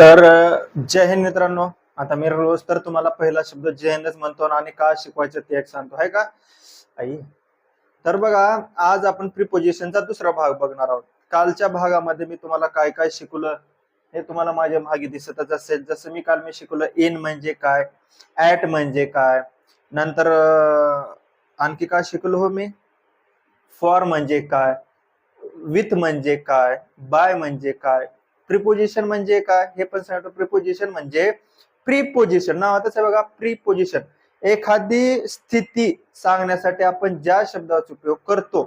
तर जय हिंद मित्रांनो. आता मी रोज तर तुम्हाला पहिला शब्द जय हिंदच म्हणतो आणि का शिकवायचं ते एक सांगतो. आहे का? आई. तर बघा आज आपण प्रिपोजिशनचा दुसरा भाग बघणार आहोत. कालच्या भागामध्ये मी तुम्हाला काय काय शिकवलं हे तुम्हाला माझ्या मागे दिसतच असेल. जसं मी काल मी शिकवलं इन म्हणजे काय ऍट म्हणजे काय नंतर आणखी काय शिकलो हो मी? फॉर म्हणजे काय विथ म्हणजे काय बाय म्हणजे काय प्रिपोजिशन म्हणजे काय? हे पण सांगतो. प्रिपोजिशन म्हणजे प्रिपोजिशन नावातच आहे बघा. प्रिपोजिशन एखादी स्थिती सांगण्यासाठी आपण ज्या शब्दाचा उपयोग करतो.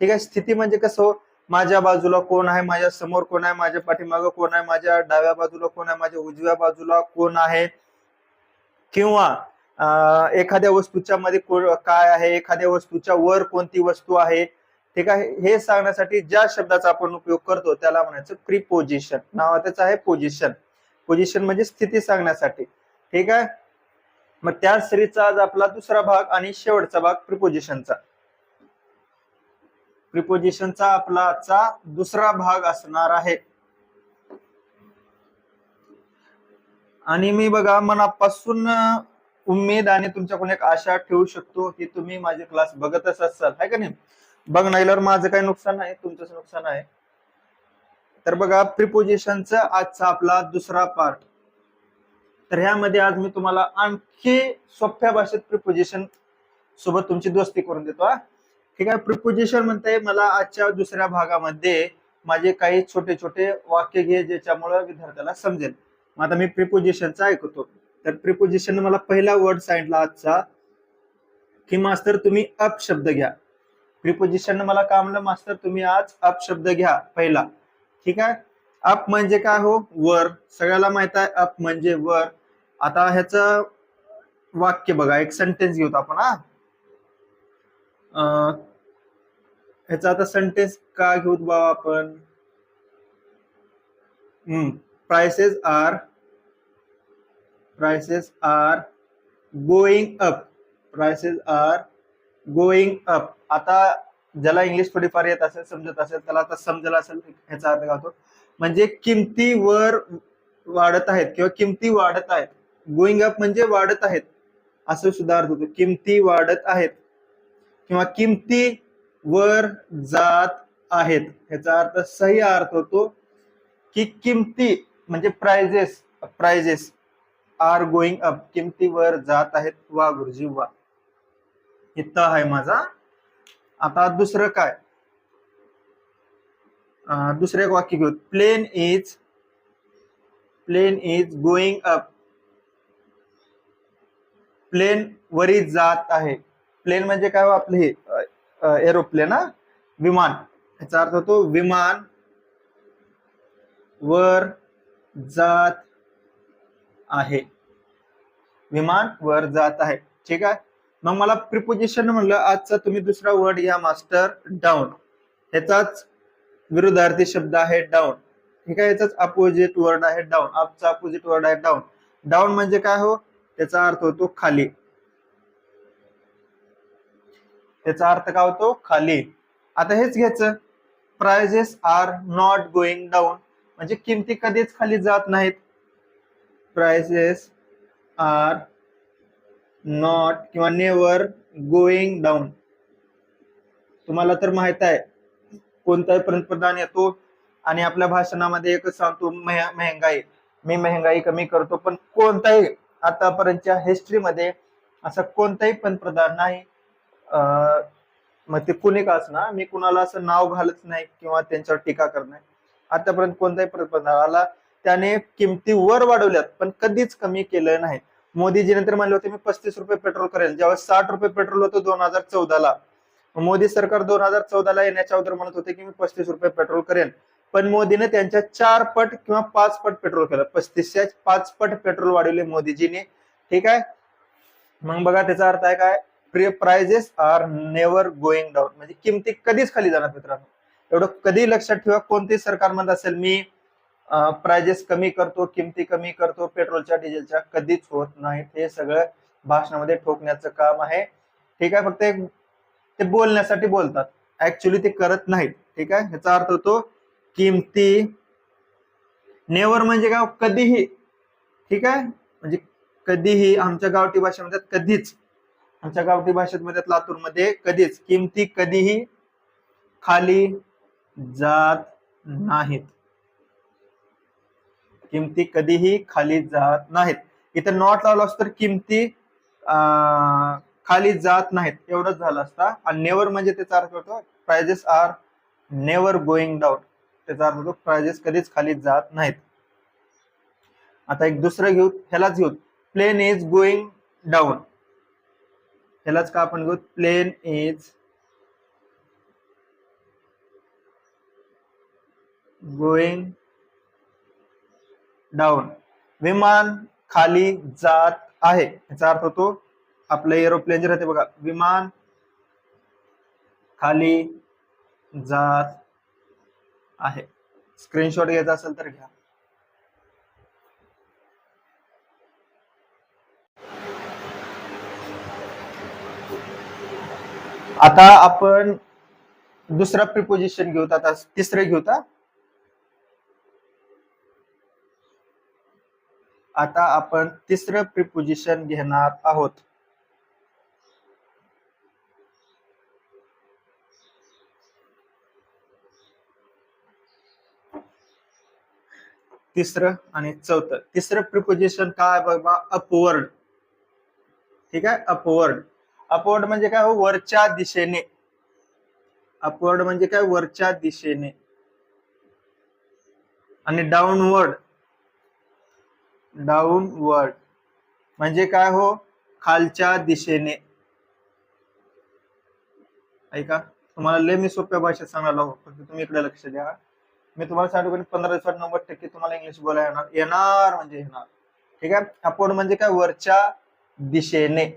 ठीक आहे? स्थिती म्हणजे कसं हो? माझ्या बाजूला कोण आहे? माझ्यासमोर कोण आहे? माझ्या पाठीमागं कोण आहे? माझ्या डाव्या बाजूला कोण आहे? माझ्या उजव्या बाजूला कोण आहे? किंवा एखाद्या वस्तूच्या मध्ये काय आहे? एखाद्या वस्तूच्या वर कोणती वस्तू आहे? ठीक आहे? हे सांगण्यासाठी ज्या शब्दाचा आपण उपयोग करतो त्याला म्हणायचं प्रिपोजिशन नावातच आहे पोजिशन पोजिशन म्हणजे स्थिती सांगण्यासाठी. ठीक आहे? मग त्या स्त्रीचा आज आपला दुसरा भाग आणि शेवटचा भाग प्रिपोजिशनचा प्रिपोजिशनचा आपला आजचा दुसरा भाग असणार आहे. आणि मी बघा मनापासून अं, उमेद आणि तुमच्याकडून एक आशा ठेवू शकतो की तुम्ही माझे क्लास बघतच असाल. आहे का नाही? बघ नाही माझं काही नुकसान नाही तुमचंच नुकसान आहे. तर बघा प्रिपोजिशनचा आजचा आपला दुसरा पार्ट तर ह्यामध्ये आज मी तुम्हाला आणखी सोप्या भाषेत प्रिपोजिशन सोबत तुमची दोस्ती करून देतो हा. ठीक आहे प्रिपोजिशन म्हणते मला आजच्या दुसऱ्या भागामध्ये माझे काही छोटे छोटे वाक्य घे ज्याच्यामुळे विद्यार्थ्याला समजेल. मग आता मी प्रिपोजिशनचा ऐकतो. तर प्रिपोजिशन मला पहिला वर्ड सांगितला आजचा की मास्तर तुम्ही अप शब्द घ्या. प्रिपोजिशन मला कामलं मास्टर मास्तर तुम्ही आज अप शब्द घ्या पहिला. ठीक आहे? अप म्हणजे काय हो? वर. सगळ्याला माहीत आहे अप म्हणजे वर. आता ह्याच वाक्य बघा. एक सेंटेन्स घेऊत आपण हा. ह्याचा आता सेंटेन्स का घेऊत बाबा आपण? हम्म. Prices are prices are going up prices are going up आता ज्याला इंग्लिश थोडीफार येत असेल समजत असेल त्याला आता समजलं असेल ह्याचा अर्थ घालतो म्हणजे किमती वर वाढत आहेत किंवा किमती वाढत आहेत. गोईंग अप म्हणजे वाढत आहेत असं सुद्धा अर्थ होतो. किमती वाढत आहेत किंवा किमती वर जात आहेत. ह्याचा अर्थ सही अर्थ होतो की किमती म्हणजे prices prices are going up किमती वर जात आहेत वा गुरुजी वा इथं आहे माझा. आता दुसरं काय? दुसरं एक वाक्य घेऊ. Plane is plane is going up plane वरी जात आहे. प्लेन म्हणजे काय हो आपलं हे? एरोप्लेन हा विमान. ह्याचा अर्थ होतो विमान वर जात आहे. विमान वर जात आहे. ठीक आहे? मग मला प्रिपोजिशन म्हणलं आजचा तुम्ही दुसरा वर्ड या मास्टर डाऊन ह्याचाच विरुद्धार्थी शब्द आहे डाऊन ठीक आहे? याचाच अपोजिट वर्ड आहे डाऊन आपचा अपोजिट वर्ड आहे डाऊन डाऊन म्हणजे काय हो? त्याचा अर्थ होतो खाली. त्याचा अर्थ काय होतो? खाली. आता हेच घ्यायचं. Prices are not going down म्हणजे किमती कधीच खाली जात नाहीत. प्राइजेस आर नॉट किंवा नेवर गोइंग डाऊन तुम्हाला तर माहीत आहे कोणताही पंतप्रधान येतो आणि आपल्या भाषणामध्ये एकच सांगतो मेहंगाई महंगाई. मी महंगाई कमी करतो पण कोणताही आतापर्यंतच्या हिस्ट्रीमध्ये असा कोणताही पंतप्रधान नाही. अं, मग ते कुणी का असणार? मी कुणाला असं नाव घालत नाही किंवा त्यांच्यावर टीका करत नाही. आतापर्यंत कोणताही पंतप्रधान आला त्याने किमती वर वाढवल्यात पण कधीच कमी केलं नाही. मोदीजी नंतर म्हणले होते मी पस्तीस रुपये पेट्रोल करेल. ज्यावेळेस साठ रुपये पेट्रोल होतं दोन हजार चौदाला. मोदी सरकार दोन हजार चौदाला येण्याच्या अगोदर म्हणत होते की मी पस्तीस रुपये पेट्रोल करेन. पण मोदीने त्यांच्या चार पट किंवा पाच पट पेट्रोल केलं. पस्तीसच्या पाच पट पेट्रोल वाढवले मोदीजीने. ठीक आहे? मग बघा त्याचा अर्थ आहे काय? Prices are never going down म्हणजे किमती कधीच खाली जाणार मित्रांनो. एवढं कधी लक्षात ठेवा कोणते सरकार म्हणत असेल मी प्राइजेस कमी करतो किमती कमी करतो पेट्रोलच्या डिझेलच्या कधीच होत नाहीत. हे सगळं भाषणामध्ये ठोकण्याचं काम आहे. ठीक आहे फक्त ते बोलण्यासाठी बोलतात. ऍक्च्युली ते करत नाहीत. ठीक आहे ह्याचा अर्थ होतो किमती नेवर म्हणजे काय कधीही. ठीक आहे म्हणजे कधीही आमच्या गावठी भाषेमध्ये कधीच. आमच्या गावठी भाषेमध्ये लातूरमध्ये कधीच. किमती कधीही खाली जात नाहीत. किमती कधीही खाली जात नाहीत. इथं नॉट लावलं असतं तर किमती खाली जात नाहीत. एवढंच झालं असता. आणि नेवर म्हणजे त्याचा अर्थ होतो prices are never going down त्याचा अर्थ होतो प्राइजेस कधीच खाली जात नाहीत. आता एक दुसरं घेऊ ह्यालाच घेऊ प्लेन इज गोइंग डाऊन ह्यालाच का आपण घेऊ प्लेन इज गोइंग डाऊन. विमान खाली जात आहे. याचा अर्थ होतो आपलं एरोप्लेन जे राहते बघा विमान खाली जात आहे. स्क्रीनशॉट घ्यायचा असेल तर घ्या. आता आपण दुसरा प्रिपोजिशन घेऊत आता तिसरे घेऊता आता आपण तिसरं प्रिपोजिशन घेणार आहोत. तिसरं आणि चौथं. तिसरं प्रिपोजिशन काय बघा अपवर्ड ठीक आहे? अपवर्ड अपवर्ड म्हणजे काय हो? वरच्या दिशेने. अपवर्ड म्हणजे काय? वरच्या दिशेने. आणि डाऊनवर्ड डाऊनवर्ड म्हणजे काय हो? खालच्या दिशेने. ऐका तुम्हाला लय मी सोप्या भाषेत सांगायला हो फक्त तुम्ही इकडे लक्ष द्या. मी तुम्हाला सांगतो पंधरा दिवसात नव्वद टक्के तुम्हाला इंग्लिश बोलायला येणार येणार म्हणजे येणार. ठीक आहे? अपवर्ड म्हणजे काय? वरच्या दिशेने.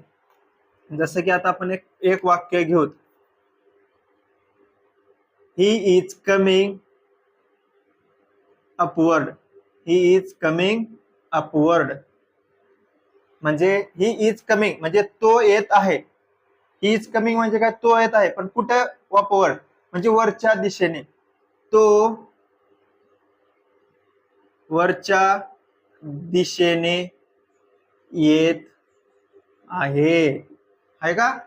जसं की आता आपण एक एक वाक्य घेऊ. He is coming upward he is coming upward म्हणजे ही इज कमिंग म्हणजे तो येत आहे. ही इज कमिंग म्हणजे काय? तो येत आहे पण कुठं? अपवर्ड म्हणजे वरच्या दिशेने. तो वरच्या दिशेने येत आहे. आहे का?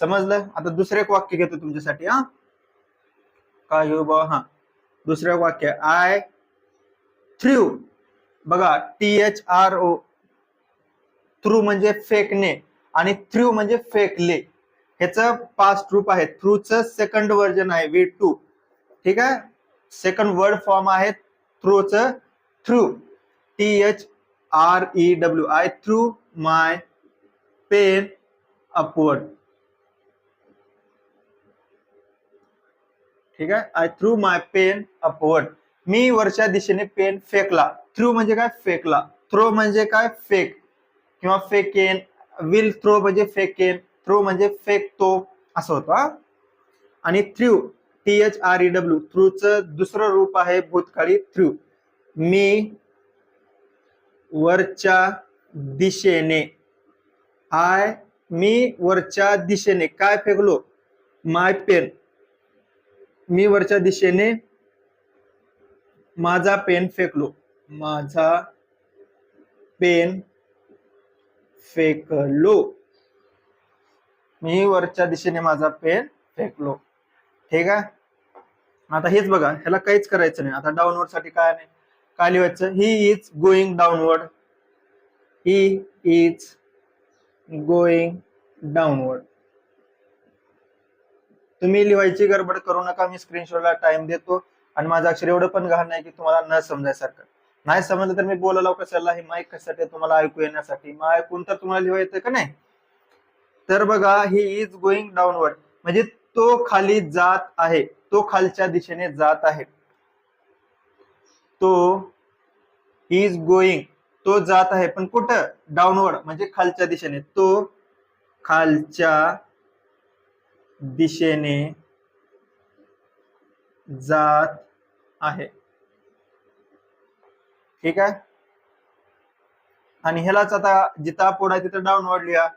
समजलं? आता दुसरं एक वाक्य घेतो तुमच्यासाठी हा? काय घेऊ बा? हा. दुसरं वाक्य. आय थ्रू बघा T H R O throw म्हणजे फेकणे आणि थ्रू म्हणजे फेकले. ह्याचं पास्ट रूप आहे. थ्रूचं सेकंड वर्जन आहे वी टू ठीक आहे? सेकंड वर्ड फॉर्म आहे थ्रूच threw T H R E W I threw my pen upward ठीक आहे? I threw my pen upward मी वरच्या दिशेने पेन फेकला. थ्रू म्हणजे काय? फेकला. थ्रो म्हणजे काय? फेक किंवा फेकेन विल थ्रो म्हणजे फेकेन थ्रो म्हणजे फेकतो असं होतं हा? आणि threw T H R E W थ्रूचं दुसरं रूप आहे भूतकाळी थ्रू मी वरच्या दिशेने. आय मी वरच्या दिशेने. काय फेकलो? माय पेन मी वरच्या दिशेने माझा पेन फेकलो. माझा पेन फेकलो. मी वरच्या दिशेने माझा पेन फेकलो. ठीक आहे? आता हेच बघा ह्याला काहीच करायचं नाही. आता डाऊनवर्डसाठी काय नाही? काय लिहायचं? He is going downward he is going downward तुम्ही लिहायची गडबड करू नका. मी स्क्रीनशॉटला टाइम देतो. आणि माझं अक्षर एवढं पण घाण नाही की तुम्हाला न समजायसारखं. नाही समजलं तर मी बोलायला कशाला? हे माईक कशासाठी तुम्हाला ऐकू येण्यासाठी? मग ऐकून तर तुम्हाला लिहू येतं का नाही? तर बघा ही इज गोइंग डाऊनवर्ड म्हणजे तो खाली जात आहे. तो खालच्या दिशेने जात आहे. तो इज गोइंग तो जात आहे. पण कुठं? डाऊनवर्ड म्हणजे खालच्या दिशेने. तो खालच्या दिशेने जात आहे. ठीक आहे? आणि ह्यालाच आता जिथं आपण आहे तिथं डाऊनवर्ड लिहा.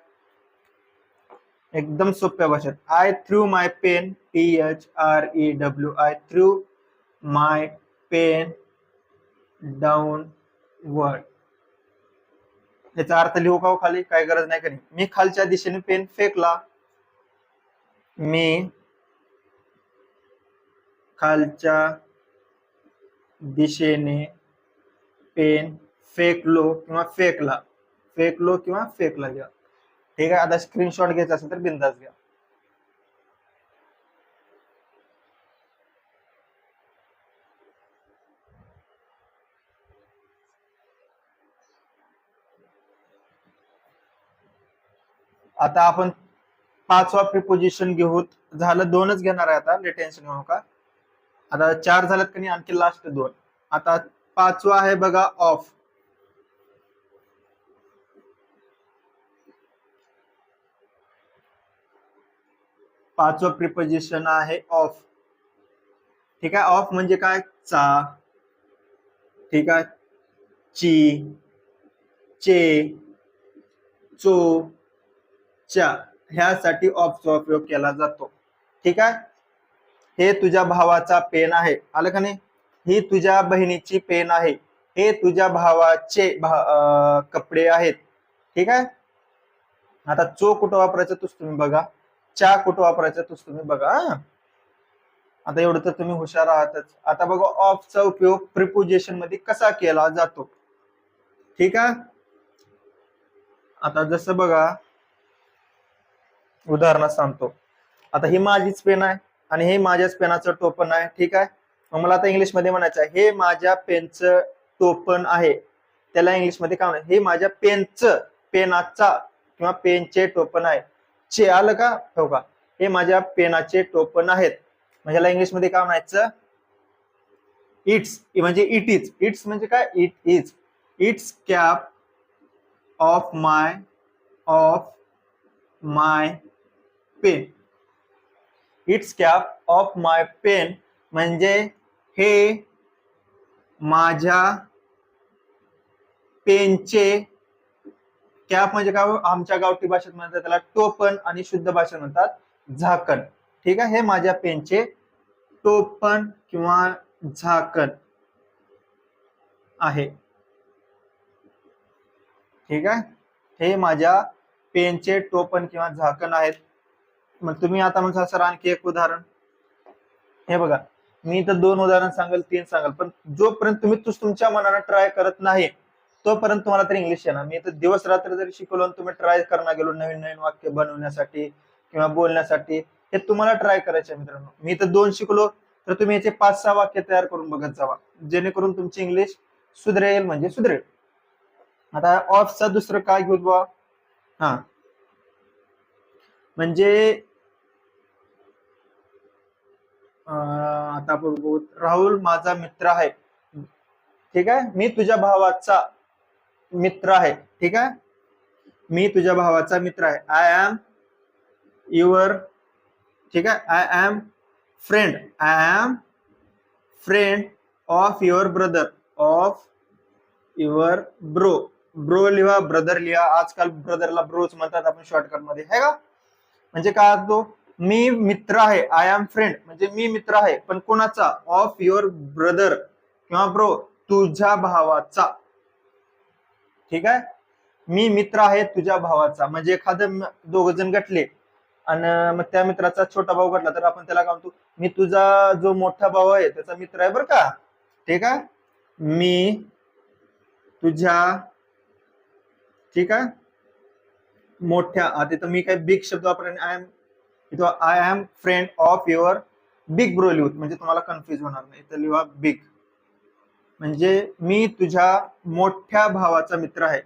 एकदम सोप्या भाषेत. I threw my pen T H R E W I threw my pen downward याचा अर्थ लिहू का हो खाली? काय गरज नाही करी मी खालच्या दिशेने पेन फेकला. मी खालच्या दिशेने पेन फेकलो किंवा फेकला. फेकलो किंवा फेकला घ्या ठीक आहे आता स्क्रीनशॉट घ्यायचा असेल तर बिंदास घ्या. आता आपण पाचवा प्रिपोजिशन घेऊ झालं दोनच घेणार आहे आता टेन्शन घेऊ हो का? आता चार झालेत का नाही? आणखी लास्ट दोन. आता पाचवा आहे बघा ऑफ पाचवं प्रिपोजिशन आहे ऑफ ठीक आहे ऑफ म्हणजे काय? चा. ठीक आहे. ची. चे. चो. च्या. ह्यासाठी ऑफचा उपयोग केला जातो. ठीक आहे? हे तुझ्या भावाचा पेन आहे. आलं का नाही? ही तुझ्या बहिणीची पेन आहे. हे तुझ्या भावाचे भा- कपडे आहेत. ठीक आहे? आता चो कुठं वापरायचं तूच तुम्ही बघा. चा कुठं वापरायचं तूच तुम्ही बघा आता एवढं तर तुम्ही हुशार आहातच. आता बघा ऑफचा उपयोग प्रिपोजिशनमध्ये कसा केला जातो. ठीक आहे? आता जसं बघा उदाहरणार्थ सांगतो. आता ही माझीच पेन आहे. आणि हे माझ्याच पेनाचं टोपण आहे ठीक आहे? मग मला आता इंग्लिशमध्ये म्हणायचं आहे हे माझ्या पेनचं टोपण आहे. त्याला इंग्लिशमध्ये काय म्हणा हे माझ्या पेनचं पेनाचा किंवा पेनचे टोपण आहे. चे आलं का? ठेव का? हे माझ्या पेनाचे टोपण आहेत. म्हणजे याला इंग्लिशमध्ये काय म्हणायचं? इट्स म्हणजे इट इज. इट्स म्हणजे काय? It is. It's cap off my off my pen. It's cap off my pen म्हणजे हे माझ्या पेनचे कॅप म्हणजे काय? आमच्या गावठी भाषेत म्हणतात त्याला टोपण आणि शुद्ध भाषेत म्हणतात झाकण. ठीक आहे? हे माझ्या पेनचे टोपण किंवा झाकण आहे. ठीक आहे? हे माझ्या पेनचे टोपण किंवा झाकण आहेत. मग तुम्ही आता म्हणता सर आणखी एक उदाहरण. हे बघा मी तर दोन उदाहरण सांगेल तीन सांगाल पण जोपर्यंत तुम्ही तुमच्या मनानं ट्राय करत नाही तोपर्यंत तुम्हाला तर इंग्लिश येणार. मी तर दिवस रात्र जरी शिकवलो आणि तुम्ही ट्राय करणार गेलो नवीन नवीन वाक्य बनवण्यासाठी किंवा बोलण्यासाठी हे तुम्हाला ट्राय करायचे मित्रांनो. मी तर दोन शिकलो तर तुम्ही याचे पाच सहा वाक्य तयार करून बघत जावा. जेणेकरून तुमची इंग्लिश सुधरेल म्हणजे सुधरेल. आता ऑफचा दुसरं काय घेऊ बा हा. म्हणजे आता आपण बघू राहुल माझा मित्र आहे. ठीक आहे? मी तुझ्या भावाचा मित्र आहे. ठीक आहे? मी तुझ्या भावाचा मित्र आहे. आय एम युअर ठीक आहे? I am friend I am friend of your brother of your bro bro लिहा ब्रदर लिहा. आजकाल ब्रदरला ब्रोच म्हणतात आपण शॉर्टकटमध्ये. है का? म्हणजे काय तो मी मित्र आहे आय एम फ्रेंड म्हणजे मी मित्र आहे पण कोणाचा? ऑफ युअर ब्रदर किंवा ब्रो तुझ्या भावाचा. ठीक आहे? मी मित्र आहे तुझ्या भावाचा. म्हणजे एखादं दोघ जण गटले आणि मग त्या मित्राचा छोटा भाऊ गटला तर आपण त्याला काय म्हणतो? मी तुझा जो मोठा भाऊ आहे त्याचा मित्र आहे बरं का? ठीक आहे? मी तुझ्या ठीक आहे? मोठ्या. आता मी काय बिग शब्द वापरेन आय एम इथं I am friend of your big bro लिहूत म्हणजे तुम्हाला कन्फ्युज होणार नाही. तर लिहा बिग म्हणजे मी तुझ्या मोठ्या भावाचा मित्र आहे.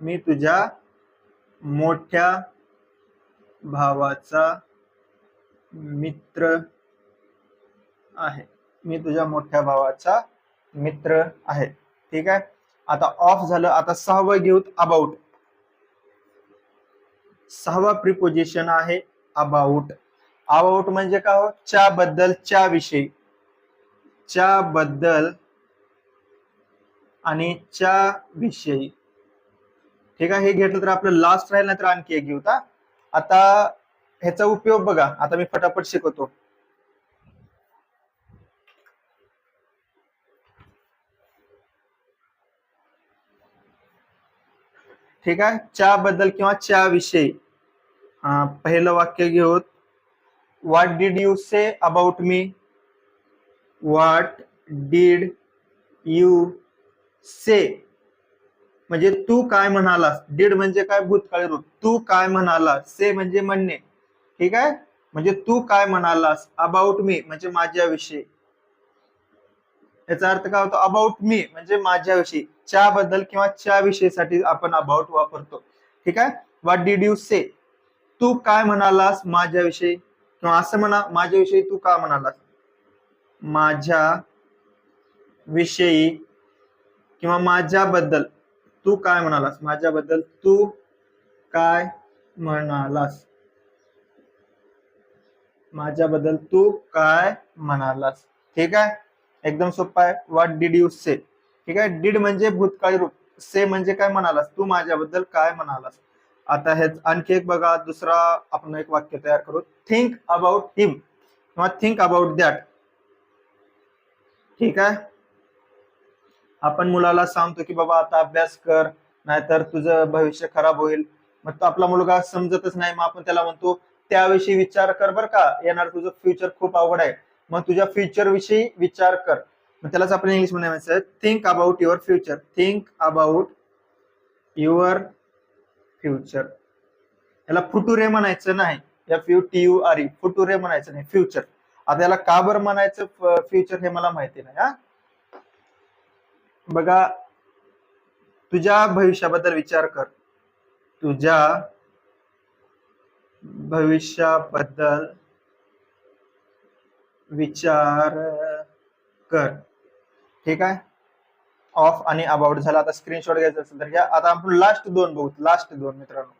मी तुझ्या मोठ्या भावाचा मित्र आहे. मी तुझ्या मोठ्या भावाचा मित्र आहे. ठीक आहे? आता ऑफ झालं. आता सहावं घेऊत अबाउट सहावा प्रिपोजिशन आहे अबाउट. अबाउट म्हणजे काय हो? च्या बद्दल च्या विषयी च्या बद्दल आणि च्या विषयी ठीक आहे? हे घेतलं तर आपलं लास्ट राहील ना तर आणखी एक घेऊ आता ह्याचा उपयोग बघा. आता मी फटाफट शिकवतो. ठीक आहे? च्या बद्दल किंवा च्या विषयी पहिलं वाक्य घेऊ. What did you say about me what did you say म्हणजे तू काय म्हणालास? डीड म्हणजे काय? भूतकाळी रूप तू काय म्हणालास? से म्हणजे म्हणणे. ठीक आहे? म्हणजे तू काय म्हणालास? अबाउट मी म्हणजे माझ्याविषयी. याचा अर्थ काय होतो? अबाउट मी म्हणजे माझ्याविषयी. च्या बद्दल किंवा च्या विषयीसाठी आपण अबाउट वापरतो. ठीक आहे? व्हॉट डीड यू से तू काय म्हणालास माझ्याविषयी? किंवा असं म्हणा माझ्याविषयी तू काय म्हणालास? माझ्या विषयी किंवा माझ्याबद्दल तू काय म्हणालास? माझ्याबद्दल तू काय म्हणालास? माझ्याबद्दल तू काय म्हणालास? ठीक आहे? एकदम सोपं आहे. व्हॉट डीड यू से ठीक आहे? डीड म्हणजे भूतकाळी रूप. से म्हणजे काय म्हणालास? तू माझ्याबद्दल काय म्हणालास? आता हे आणखी एक बघा दुसरा आपण एक वाक्य तयार करू. थिंक अबाउट हिम किंवा थिंक अबाउट दॅट ठीक आहे? आपण मुलाला सांगतो की बाबा आता अभ्यास कर नाहीतर तुझं भविष्य खराब होईल. मग तो आपला मुलगा समजतच नाही. मग आपण त्याला म्हणतो त्याविषयी विचार कर बर का. येणार तुझं फ्युचर खूप अवघड आहे. मग तुझ्या फ्युचर विषयी विचार कर. मग त्यालाच आपण इंग्लिशमध्ये म्हणायचं think about your future think about your future याला फुटुरे म्हणायचं नाही. F U T U R E फुटुरे म्हणायचं नाही फ्युचर आता याला का बरं म्हणायचं फ्युचर हे मला माहिती नाही हा? बघा तुझ्या भविष्याबद्दल विचार कर. तुझ्या भविष्याबद्दल विचार कर. ठीक आहे? ऑफ आणि अबाउट झाला. आता स्क्रीनशॉट घ्यायचा असेल तर घ्या. आता आपण लास्ट दोन बघू. लास्ट दोन मित्रांनो.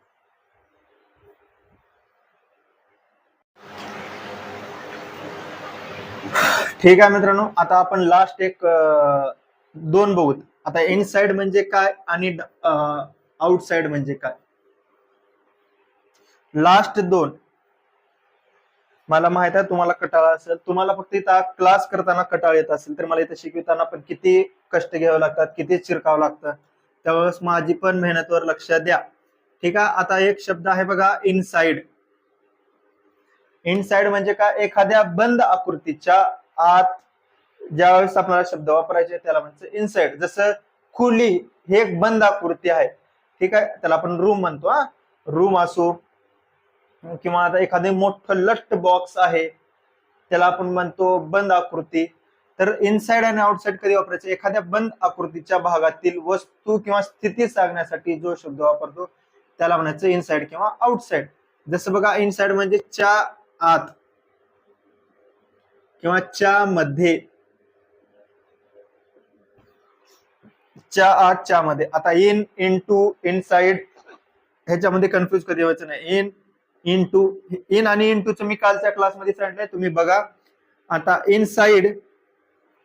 ठीक आहे मित्रांनो. आता आपण लास्ट एक दोन बघूत आता इन साइड म्हणजे काय आणि आउटसाइड म्हणजे काय? लास्ट दोन. मला माहीत आहे तुम्हाला कटाळा असेल. तुम्हाला फक्त इथं क्लास करताना कटाळ येत असेल तर मला इथं शिकविताना पण किती कष्ट घ्यावं लागतात किती चिरकावं लागतं त्यावेळेस माझी पण मेहनतवर लक्ष द्या. ठीक आहे? आता एक शब्द आहे बघा इनसाइड इनसाइड म्हणजे काय? एखाद्या बंद आकृतीच्या आत ज्यावेळेस आपल्याला शब्द वापरायचे त्याला म्हणजे इनसाइड जसं खुली हे एक बंद आकृती आहे. ठीक आहे? त्याला आपण रूम म्हणतो हा. रूम असो किंवा आता एखादे मोठं लष्ट बॉक्स आहे त्याला आपण म्हणतो बंद आकृती. तर इनसाइड आणि आउटसाइड कधी वापरायचे? एखाद्या बंद आकृतीच्या भागातील वस्तू किंवा स्थिती सांगण्यासाठी जो शब्द वापरतो त्याला म्हणायचं इनसाइड किंवा आउटसाइड जसं बघा इनसाइड म्हणजे च्या आत किंवा च्या मध्ये. च्या आत च्या मध्ये. आता इन इन टू इनसाइड ह्याच्यामध्ये कन्फ्युज कधी व्हायचं नाही. इन इन टू इन आणि इन टूचं मी कालच्या क्लासमध्ये सांगितलंय तुम्ही बघा. आता इनसाइड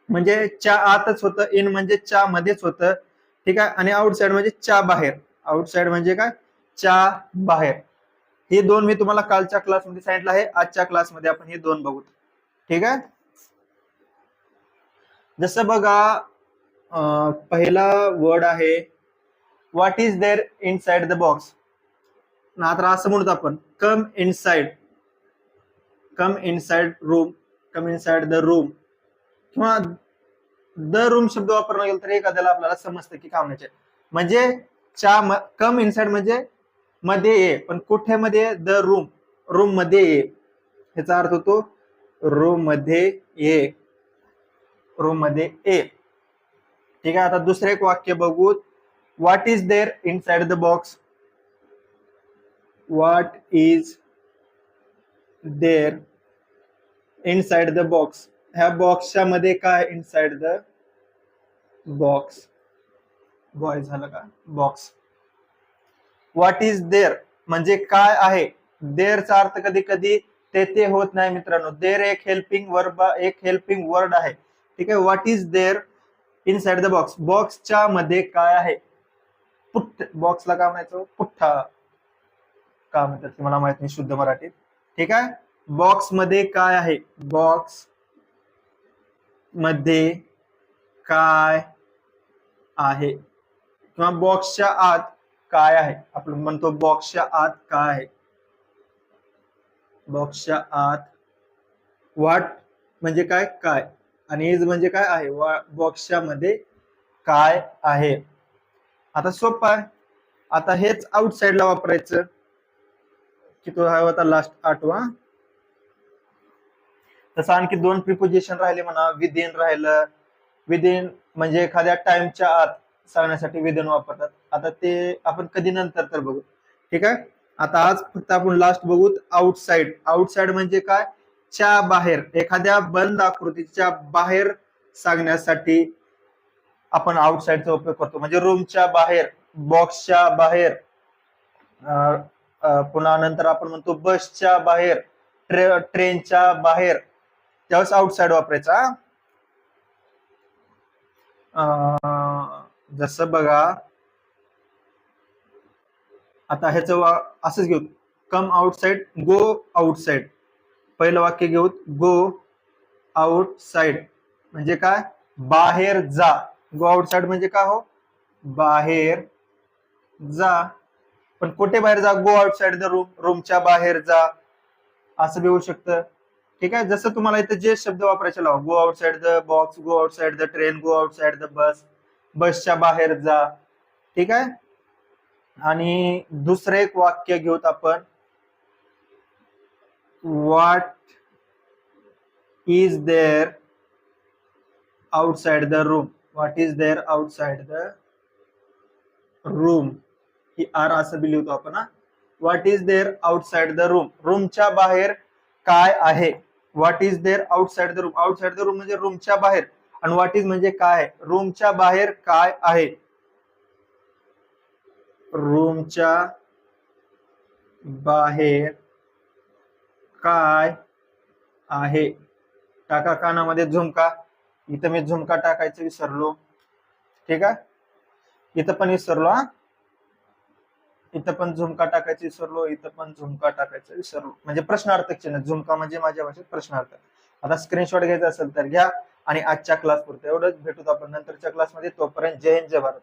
म्हणजे च्या आतच होतं इन म्हणजे च्या मध्येच होतं. ठीक आहे? आणि आउटसाइड म्हणजे च्या बाहेर. आउटसाइड म्हणजे काय? च्या बाहेर. हे दोन मी तुम्हाला कालच्या क्लासमध्ये सांगितलं आहे. आजच्या क्लासमध्ये आपण हे दोन बघू. ठीक आहे? जसं बघा पहिला वर्ड आहे what is there inside the box आता असं म्हणतो आपण. Come inside come inside room come inside the room किंवा द रूम शब्द वापरला गेलं तर एखाद्याला आपल्याला समजतं की काय म्हणायचे म्हणजे च्या कम इनसाइड म्हणजे मध्ये ये पण कुठे मध्ये द रूम रूममध्ये ये. ह्याचा अर्थ होतो रूममध्ये ये. रूममध्ये ए ठीक आहे आता दुसरं एक वाक्य बघू. What is there inside the box what is there inside the box ह्या बॉक्सच्या मध्ये काय इनसाइड द बॉक्स बॉय झालं का? बॉक्स व्हॉट इज देअर म्हणजे काय आहे? देअरचा अर्थ कधी कधी तेथे होत नाही मित्रांनो. देअर एक हेल्पिंग वर्ब एक हेल्पिंग वर्ड आहे. ठीक आहे? What is there inside the box बॉक्सच्या मध्ये काय आहे? पुठ बॉक्सला काय म्हणायचं? पुठ्ठा. का म्हणतात मला माहीत नाही शुद्ध मराठीत. ठीक आहे? बॉक्समध्ये काय आहे? बॉक्स मध्ये काय आहे? किंवा बॉक्सच्या आत काय आहे? आपण म्हणतो बॉक्सच्या आत काय आहे? बॉक्सच्या आत वाट म्हणजे काय? काय? आणि इज म्हणजे काय आहे? बॉक्सच्या मध्ये काय आहे? आता सोपं आहे. आता हेच आउटसाइडला वापरायचं. की तो हवा होता लास्ट आठवा. तसं आणखी दोन प्रिपोजिशन राहिले म्हणा. विदिन राहिलं. विदिन म्हणजे एखाद्या टाइमच्या आत सांगण्यासाठी विदिन वापरतात. आता ते आपण कधी नंतर तर बघू. ठीक आहे? आता आज फक्त आपण लास्ट बघू आउटसाइड आउटसाइड म्हणजे काय? च्या बाहेर. एखाद्या बंद आकृतीच्या बाहेर सांगण्यासाठी आपण आउटसाइडचा उपयोग करतो. म्हणजे रूमच्या बाहेर बॉक्सच्या बाहेर पुन्हा नंतर आपण म्हणतो बसच्या बाहेर ट्रे ट्रेनच्या बाहेर त्यावेळेस आउटसाइड वापरायचा. जस जसं बघा आता ह्याचं असंच घेऊ. कम आउटसाइड गो आउटसाइड पहिलं वाक्य घेऊ. गो आउटसाइड म्हणजे काय? बाहेर जा. गो आउटसाइड म्हणजे काय हो? बाहेर जा. पण कुठे बाहेर जा? गो आउटसाइड द रूम रूमच्या बाहेर जा. असं बी होऊ शकतं. ठीक आहे? जसं तुम्हाला इथं जे शब्द वापरायचे लावा. Go outside the box go outside the train go outside the bus बसच्या बाहेर जा. ठीक आहे? आणि दुसरं एक वाक्य घेऊत आपण. What is there outside the room what is there outside the room he are असं बी लिहितो आपण what is there outside the room रूमच्या बाहेर काय आहे? What is there outside the room outside the room म्हणजे रूमच्या बाहेर. आणि व्हॉट इज म्हणजे काय? रूमच्या बाहेर काय आहे? रूमच्या बाहेर काय आहे? टाका कानामध्ये झुमका. इथं मी झुमका टाकायचं विसरलो. ठीक आहे? इथं पण विसरलो हा? इथं पण झुमका टाकायचं विसरलो इथं पण झुमका टाकायचं विसरलो. म्हणजे प्रश्नार्थक चिन्ह झुमका म्हणजे माझ्या भाषेत प्रश्नार्थक आता स्क्रीनशॉट घ्यायचा असेल तर घ्या आणि आजच्या क्लास पुरतं. एवढंच भेटूत आपण नंतरच्या क्लासमध्ये तोपर्यंत जय हिंद जय भारत.